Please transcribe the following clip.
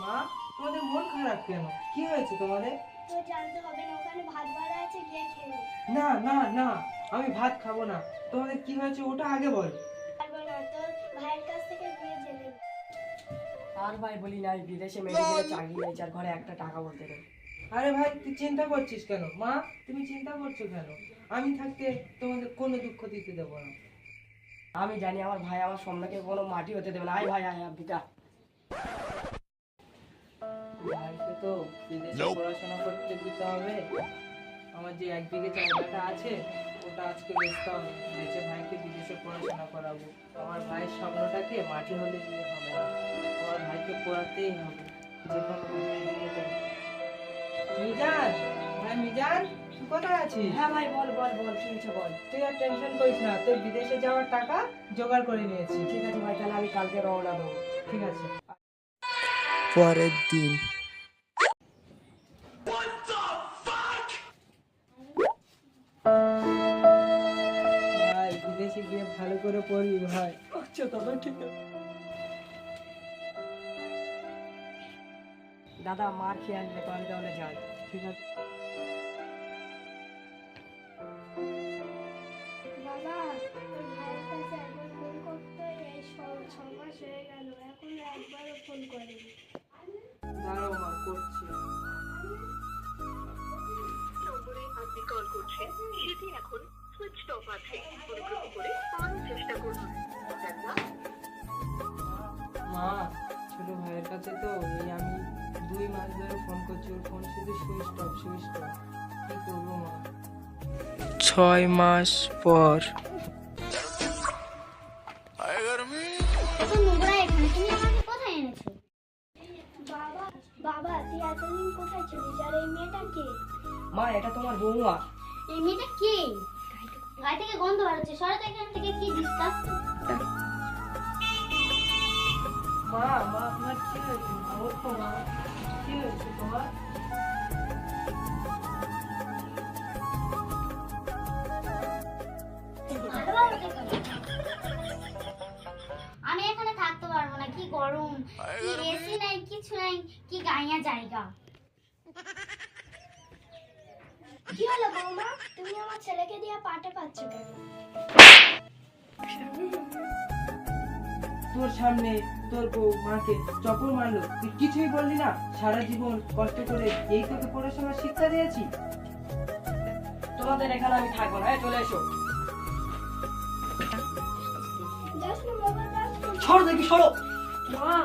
মা তোমাদের মন খারাপ কেন? কি হয়েছে তোমাদের? জানতে হবে না ওখানে ভাত বাড়া আছে গিয়ে খেয়ে না। না না আমি ভাত খাব না। তোমাদের কি হয়েছে ওটা আগে বল। পারব না তোর ভাইয়ের কাছ থেকে গিয়ে জেনে আর ভাই বলি নাই বিদেশে মেডিকেলে চাকরি হয়েছে আর ঘরে একটা টাকা বলতে নেই। আরে ভাই তুই চিন্তা করছিস কেন? মা তুমি চিন্তা করছ কেন? আমি থাকতে তোমাদের কোনো দুঃখ দিতে দেবো না। আমি জানি আমার ভাই আমার সামনেকে কোনো মাটি হতে দেবে না। আয় ভাই আয় বিটা ভাইকে তো বিদেশে পড়াশোনা করতে দিতে হবে। আমার যে এক বিঘে জায়গাটা আছে ওটা আজকে বেচতে হবে বেচে ভাইকে বিদেশে পড়াশোনা করাবো। আমার ভাইয়ের স্বপ্নটাকে মাটি হলে দিয়ে হবে না। আমার ভাইকে পড়াতেই হবে যে মিজান ভাই মিজান তুই কোথায় আছিস? হ্যাঁ ভাই বল বল বল কি হয়েছে বল? তুই আর টেনশন করিস না তোর বিদেশে যাওয়ার টাকা জোগাড় করে নিয়েছি। ঠিক আছে ভাই তাহলে আমি কালকে রওনা দেবো। ঠিক আছে। পরের দিন ভাই বিদেশে গিয়ে ভালো করে পড়বি ভাই। আচ্ছা তবে ঠিক আছে দাদা মার খেয়ে আনবে আমি তাহলে যাই ঠিক আছে? হয়ে ফোন করেনি। আছে অনুগ্রহ করে পাওয়ার চেষ্টা করুন মা ছোট ভাইয়ের কাছে তো এই আমি দুই মাস ধরে ফোন করছি ওর ফোন শুধু সুইচ অফ সুইচ অফ। কি করব মা? ছয় মাস পর। এত নোংরা এখানে তুমি আমাকে কোথায় এনেছো? বাবা বাবা তুই এতদিন কোথায় ছিলিস? আর এই মেয়েটা কে? মা এটা তোমার বৌমা। এই মেয়েটা কে? গায়ে থেকে গন্ধ বাড়ছে সরে তো এখান থেকে কি মা মা কি হয়েছে? মা ওঠো মা কি হয়েছে তোমার? আমি এখানে থাকতে পারব না কি গরম কি এসি নাই কিছু নাই কি গাইয়া জায়গা। কি হলো বৌমা? তুমি আমার ছেলেকে দিয়ে পাটে পাচ্ছ কেন? তোর সামনে তোর বউ মাকে চপর মারলো। তুই কিছুই বললি না। সারা জীবন কষ্ট করে এই তোকে পড়াশোনার শিক্ষা দিয়েছি। তোমাদের এখানে আমি থাকব না। চলে এসো। সরো দেখি সরো। মা।